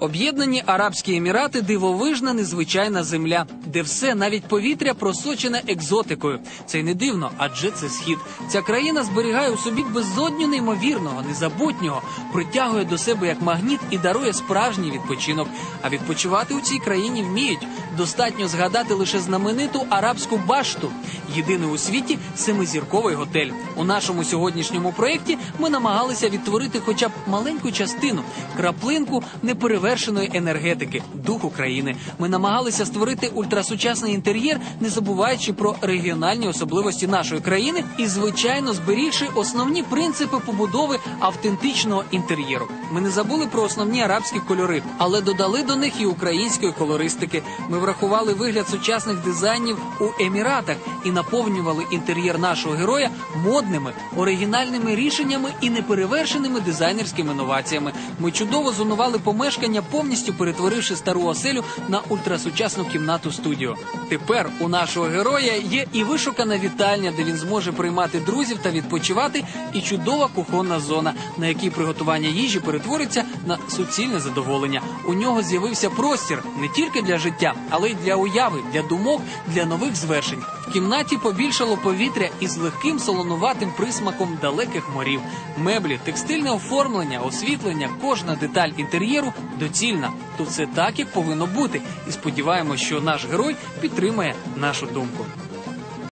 Об'єднані Арабські Емірати дивовижна незвичайна земля, де все, навіть повітря, просочене екзотикою. Це й не дивно, адже це схід. Ця країна зберігає у собі безодню неймовірного, незабутнього, притягує до себе як магніт і дарує справжній відпочинок. А відпочивати у цій країні вміють. Достатньо згадати лише знамениту арабську башту, єдиний у світі семизірковий готель. У нашому сьогоднішньому проєкті ми намагалися відтворити хоча б маленьку частину, краплинку неперевершеної енергетики, духу країни. Ми намагалися створити ультрасучасний інтер'єр, не забуваючи про регіональні особливості нашої країни і, звичайно, зберігши основні принципи побудови автентичного інтер'єру. Ми не забули про основні арабські кольори, але додали до них і української колористики. Ми врахували вигляд сучасних дизайнів у еміратах і наповнювали інтер'єр нашого героя модними, оригінальними рішеннями і неперевершеними дизайнерськими новаціями. Ми чудово зонували помешкання, повністю перетворивши стару оселю на ультрасучасну кімнату студіо. Тепер у нашого героя є і вишукана вітальня, де він зможе приймати друзів та відпочивати, і чудова кухонна зона, на якій приготування їжі перетвориться на суцільне задоволення. У нього з'явився простір не тільки для життя, але й для уяви, для думок, для нових звершень. В кімнаті побільшало повітря із легким солонуватим присмаком далеких морів. Меблі, текстильне оформлення, освітлення, кожна деталь інтер'єру доцільна. то все так, як повинно бути. І сподіваємось, що наш герой підтримає нашу думку.